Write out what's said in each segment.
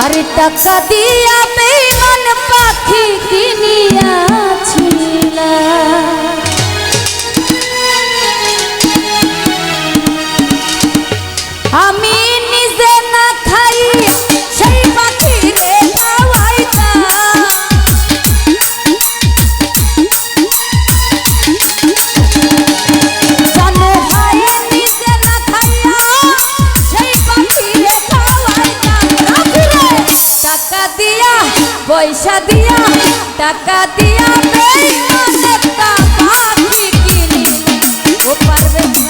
আর টাকা দিয়া বেগান পাখি কিনিয়াছিলাম টাকা দিয়া বেয়া নেতা পাখি কিনে ও পারবে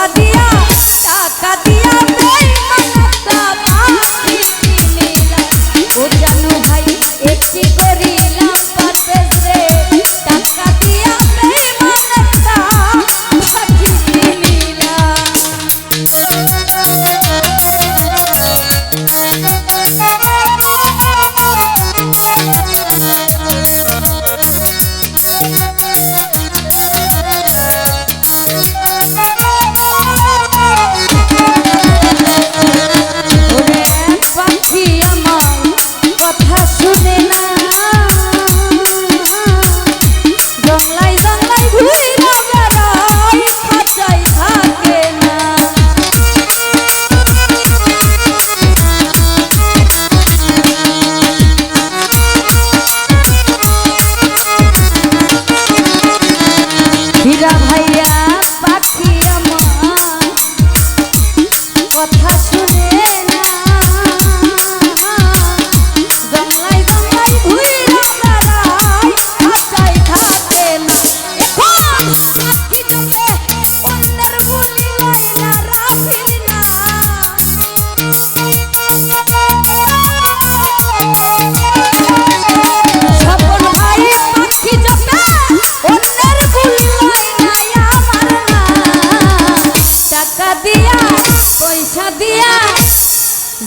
Shadi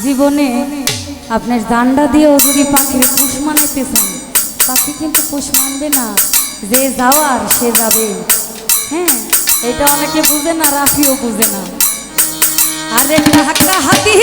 জীবনে আপনার দান্ডা দিয়েও যদি পাখির পুষ মানাতে চান পাখি কিন্তু পুষ মানবে না। যে যাওয়ার সে যাবে। হ্যাঁ এটা অনেকে বুঝে না, রাফিও বুঝে না। আরে হাতি হাতি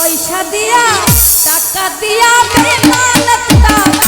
পয়সা দিয়া টাকা দিয়া বেমানত দাম